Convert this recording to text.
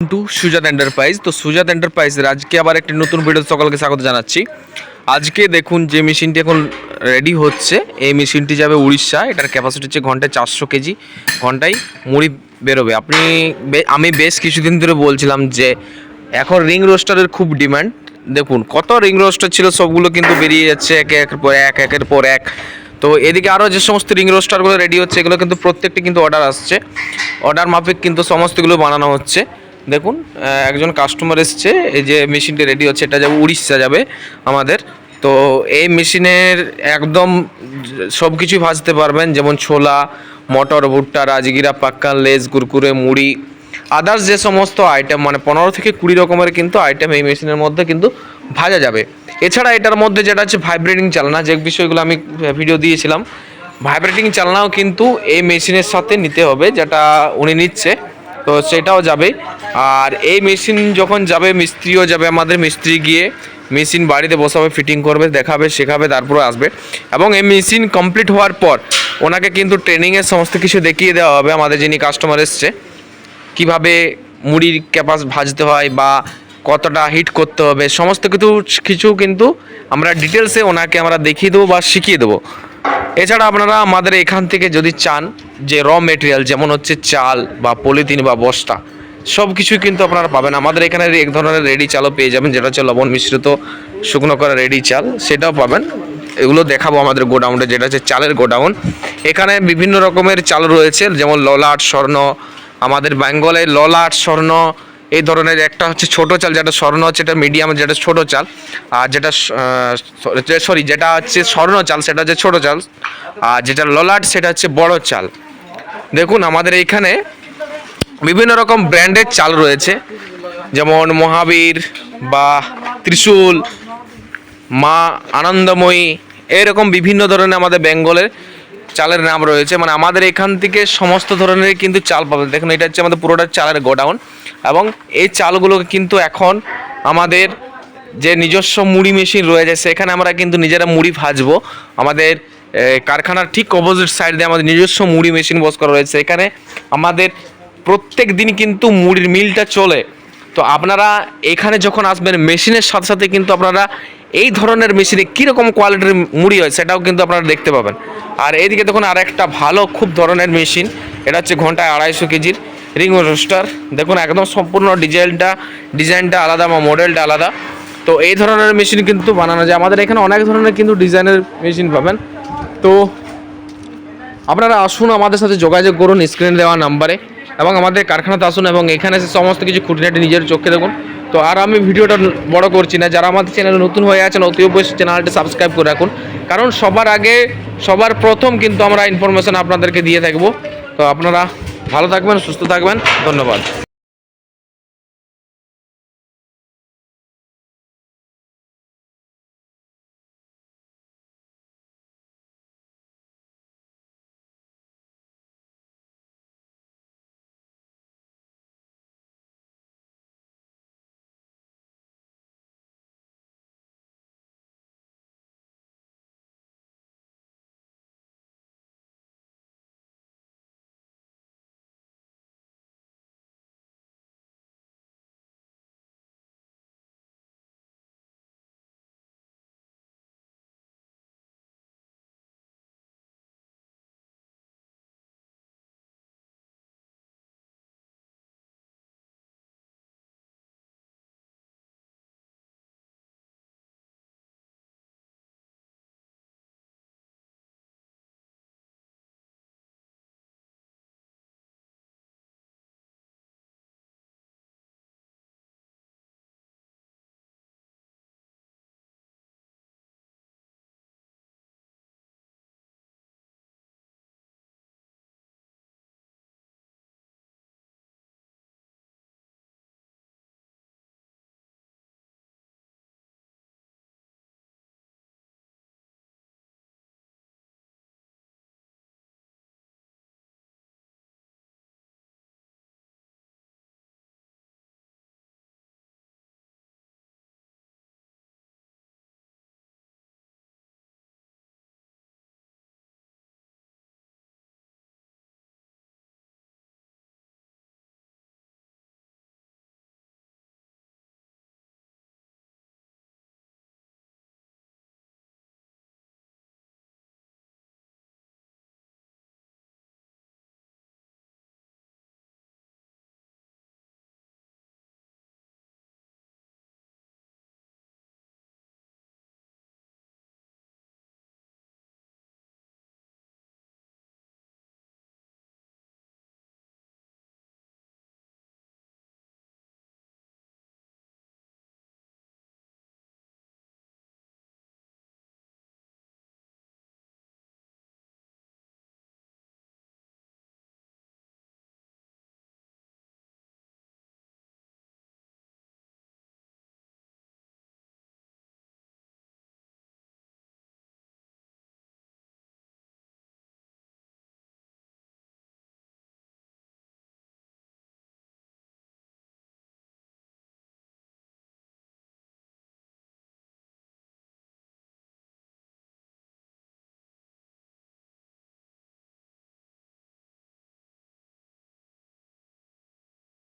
Two সুজাত enterprise তো সুজাত এন্টারপ্রাইজের আজকে আবার একটি নতুন ভিডিও সকলকে স্বাগত জানাচ্ছি। আজকে দেখুন যে মেশিনটি এখন রেডি হচ্ছে, এই মেশিনটি যাবে উড়িষ্যা, এটার ক্যাপাসিটি হচ্ছে ঘন্টায় চারশো কেজি, ঘন্টায় মুড়ি বেরোবে। আপনি আমি বেশ কিছুদিন ধরে বলছিলাম যে, এখন রিং রোস্টারের খুব ডিমান্ড দেখুন, কত রিং রোস্টার ছিল, সবগুলো কিন্তু বেরিয়ে যাচ্ছে একে একের পর এক, একের পর এক। তো এদিকে আরও যে সমস্ত রিং রোস্টারগুলো রেডি হচ্ছে, এগুলো কিন্তু প্রত্যেকটি কিন্তু অর্ডার আসছে। অর্ডার মাফিক কিন্তু সমস্তগুলো বানানো হচ্ছে। দেখুন একজন কাস্টমার এসছে, এই যে মেশিনটি রেডি হচ্ছে, এটা যাবে উড়িষ্যা যাবে আমাদের। তো এই মেশিনের একদম সব কিছুই ভাজতে পারবেন, যেমন ছোলা, মটর, ভুট্টা, রাজগিরা পাক্কা লেজ, কুরকুরে, মুড়ি আদার্স যে সমস্ত আইটেম মানে পনেরো থেকে কুড়ি রকমের কিন্তু আইটেম এই মেশিনের মধ্যে কিন্তু ভাজা যাবে। এছাড়া এটার মধ্যে যেটা হচ্ছে ভাইব্রেটিং চালনা, যে বিষয়গুলো আমি ভিডিও দিয়েছিলাম ভাইব্রেটিং চালনাও কিন্তু এই মেশিনের সাথে নিতে হবে, যেটা উনি নিচ্ছে। তো সেটাও যাবে। আর এই মেশিন যখন যাবে, মিস্ত্রিও যাবে আমাদের মিস্ত্রি গিয়ে মেশিন বাড়িতে বসাবে ফিটিং করবে, দেখাবে, শেখাবে, তারপরে আসবে। এবং এই মেশিন কমপ্লিট হওয়ার পর ওনাকে কিন্তু ট্রেনিংয়ের সমস্ত কিছু দেখিয়ে দেওয়া হবে আমাদের যিনি কাস্টমার এসছে। কীভাবে মুড়ির ক্যাপাস ভাজতে হয় বা কতটা হিট করতে হবে, সমস্ত কিছু কিছু কিন্তু আমরা ডিটেলসে ওনাকে আমরা দেখিয়ে দেবো বা শিখিয়ে দেবো। এছাড়া আপনারা আমাদের এখান থেকে যদি চান যে র মেটেরিয়াল যেমন হচ্ছে চাল বা পলিথিন বা বস্তা সব কিছুই কিন্তু আপনারা পাবেন। আমাদের এখানে এক ধরনের রেডি চালও পেয়ে যাবেন, যেটা হচ্ছে লবণ মিশ্রিত শুকনো করা রেডি চাল, সেটাও পাবেন। এগুলো দেখাবো আমাদের গোডাউনে যেটা হচ্ছে চালের গোডাউন এখানে বিভিন্ন রকমের চাল রয়েছে, যেমন ললাট, স্বর্ণ, আমাদের বেঙ্গলে ললাট, স্বর্ণ, এই ধরনের একটা হচ্ছে ছোট চাল, যেটা স্বর্ণ হচ্ছে, এটা মিডিয়াম যেটা ছোট চাল, আর যেটা সরি, যেটা হচ্ছে স্বর্ণ চাল, সেটা হচ্ছে ছোট চাল, আর যেটা ললাট, সেটা হচ্ছে বড় চাল। দেখুন, আমাদের এইখানে বিভিন্ন রকম ব্র্যান্ডের চাল রয়েছে। যেমন মহাবীর বা ত্রিশূল, মা আনন্দময়ী, এরকম বিভিন্ন ধরনের আমাদের বেঙ্গলের চালের নাম রয়েছে। মানে আমাদের এখান থেকে সমস্ত ধরনের কিন্তু চাল পাবেন দেখুন, এটা হচ্ছে আমাদের পুরোটা চালের গোডাউন এবং এই চালগুলোকে কিন্তু এখন আমাদের যে নিজস্ব মুড়ি মেশিন রয়েছে, সেখানে আমরা কিন্তু নিজেরা মুড়ি ভাজবো। আমাদের কারখানার ঠিক অপোজিট সাইড আমাদের নিজস্ব মুড়ি মেশিন বস করা রয়েছে। এখানে আমাদের প্রত্যেক দিন কিন্তু মুড়ির মিলটা চলে। তো আপনারা এখানে যখন আসবেন মেশিনের সাথে সাথে কিন্তু আপনারা এই ধরনের মেশিনে কীরকম কোয়ালিটির মুড়ি হয় সেটাও কিন্তু আপনারা দেখতে পাবেন। আর এইদিকে দেখুন আর একটা ভালো, খুব ধরনের মেশিন এটা হচ্ছে ঘন্টায় আড়াইশো কেজির রিং রোস্টার দেখুন একদম সম্পূর্ণ ডিজাইনটা ডিজাইনটা আলাদা বা মডেলটা আলাদা। তো এই ধরনের মেশিন কিন্তু বানানো যায়। আমাদের এখানে অনেক ধরনের কিন্তু ডিজাইনের মেশিন পাবেন। তো আপনারা আসুন, আমাদের সাথে যোগাযোগ করুন স্ক্রিনে দেওয়া নাম্বারে এবং আমাদের কারখানাতে আসুন, এবং এখানে এসে সমস্ত কিছু খুঁটিনাটি নিজের চোখে দেখুন। তো আর আমি ভিডিওটা বড় করছি না, যারা আমাদের চ্যানেলে নতুন হয়ে আছেন, অতি অবশ্যই চ্যানেলটা সাবস্ক্রাইব করে রাখুন। কারণ সবার আগে, সবার প্রথম কিন্তু আমরা ইনফরমেশন আপনাদেরকে দিয়ে থাকব। তো আপনারা ভালো থাকবেন, সুস্থ থাকবেন, ধন্যবাদ।